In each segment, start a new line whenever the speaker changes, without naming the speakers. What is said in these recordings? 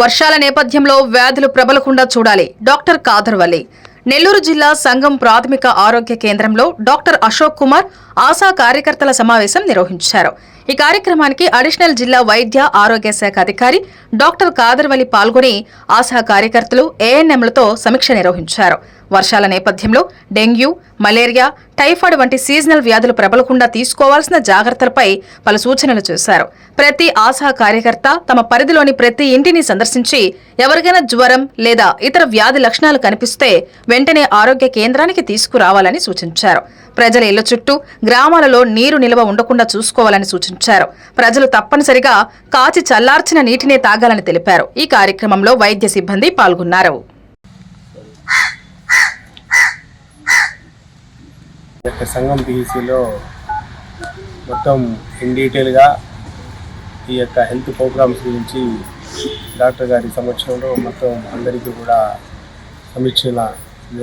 వర్షాల నేపథ్యంలో వ్యాధులు ప్రబలకుండా చూడాలి. డాక్టర్ కాదర్వల్లి. నెల్లూరు జిల్లా సంఘం ప్రాథమిక ఆరోగ్య కేంద్రంలో డాక్టర్ అశోక్ కుమార్ ఆశా కార్యకర్తల సమావేశం నిర్వహించారు. ఈ కార్యక్రమానికి అడిషనల్ జిల్లా వైద్య ఆరోగ్య శాఖ అధికారి డాక్టర్ కాదర్వలి పాల్గొని ఆశా కార్యకర్తలు ఏఎన్ఎంలతో సమీక్ష నిర్వహించారు. వర్షాల నేపథ్యంలో డెంగ్యూ మలేరియా టైఫాయిడ్ వంటి సీజనల్ వ్యాధులు ప్రబలకుండా తీసుకోవాల్సిన జాగ్రత్తలపై పలు సూచనలు చేశారు. ప్రతి ఆశా కార్యకర్త తమ పరిధిలోని ప్రతి ఇంటిని సందర్శించి ఎవరికైనా జ్వరం లేదా ఇతర వ్యాధి లక్షణాలు కనిపిస్తే వెంటనే ఆరోగ్య కేంద్రానికి తీసుకురావాలని సూచించారు. ప్రజల ఇళ్ళ చుట్టూ గ్రామాలలో నీరు నిల్వ ఉండకుండా చూసుకోవాలని సూచించారు. ప్రజలు తప్పనిసరిగా కాచి చల్లార్చిన నీటినే తాగాలని తెలిపారు. ఈ కార్యక్రమంలో వైద్య సిబ్బంది పాల్గొన్నారు
ఈ యొక్క సంఘం పిహెసిలో మొత్తం ఇన్ డీటెయిల్గా ఈ యొక్క హెల్త్ ప్రోగ్రామ్స్ గురించి డాక్టర్ గారి సమక్షంలో మొత్తం అందరికీ కూడా సమీక్షల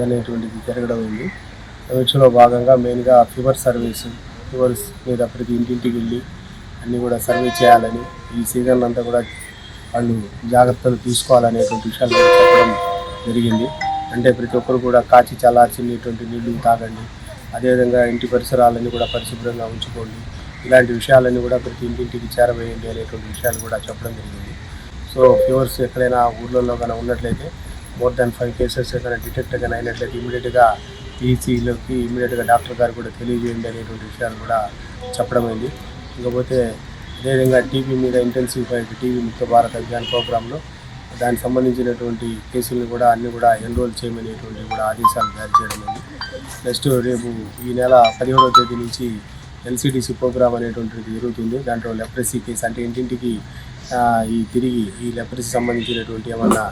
అనేటువంటిది జరగడం ఉంది సమీక్షలో భాగంగా మెయిన్గా ఫీవర్ సర్వీస్ ఫీవర్స్ మీద ప్రతి ఇంటింటికి వెళ్ళి అన్నీ కూడా సర్వే చేయాలని ఈ సీజన్ అంతా కూడా వాళ్ళు జాగ్రత్తలు తీసుకోవాలనేటువంటి విషయాలు చెప్పడం జరిగింది. అంటే ప్రతి ఒక్కరు కూడా కాచి చల్లార్చినటువంటి నీళ్ళు తాగండి అదేవిధంగా ఇంటి పరిసరాలన్నీ కూడా పరిశుభ్రంగా ఉంచుకోండి. ఇలాంటి విషయాలన్నీ కూడా ప్రతి ఇంటింటికి చేరవేయండి అనేటువంటి విషయాలు కూడా చెప్పడం జరిగింది. సో ఫీవర్స్ ఎక్కడైనా ఊర్లలో కనుక ఉన్నట్లయితే మోర్ దాన్ ఫైవ్ కేసెస్ ఏదైనా డిటెక్ట్ కానీ అయినట్లయితే ఇమీడియట్గా ఈసీలోకి ఇమీడియట్గా డాక్టర్ గారు కూడా తెలియజేయండి అనేటువంటి విషయాలు కూడా చెప్పడం అయింది. ఇకపోతే అదేవిధంగా టీవీ మీద ఇంటెన్సివ్ ఫైవ్ టీవీ ముక్త భారత్ అభియాన్ ప్రోగ్రాంలో దానికి సంబంధించినటువంటి కేసులను కూడా అన్ని కూడా ఎన్రోల్ చేయమనేటువంటి కూడా ఆదేశాలు జారీ చేయడం అయింది నెక్స్ట్ రేపు ఈ నెల పదిహేడవ తేదీ నుంచి ఎల్సిడిసి ప్రోగ్రామ్ అనేటువంటిది జరుగుతుంది. దాంట్లో లెప్రసీ కేసు అంటే ఇంటింటికి ఈ తిరిగి ఈ లెప్రసీ సంబంధించినటువంటి ఏమన్నా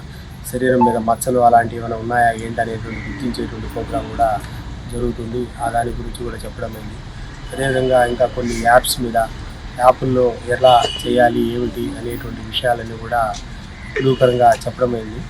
శరీరం మీద మచ్చలు అలాంటివి ఏమైనా ఉన్నాయా ఏంటి అనేటువంటి గుర్తించేటువంటి ప్రోగ్రామ్ కూడా జరుగుతుంది. ఆ దాని గురించి కూడా చెప్పడం అయింది. అదేవిధంగా ఇంకా కొన్ని యాప్స్ మీద యాప్ల్లో ఎలా చేయాలి ఏమిటి అనేటువంటి విషయాలన్నీ కూడా క్లూకరంగా చెప్పడం అయింది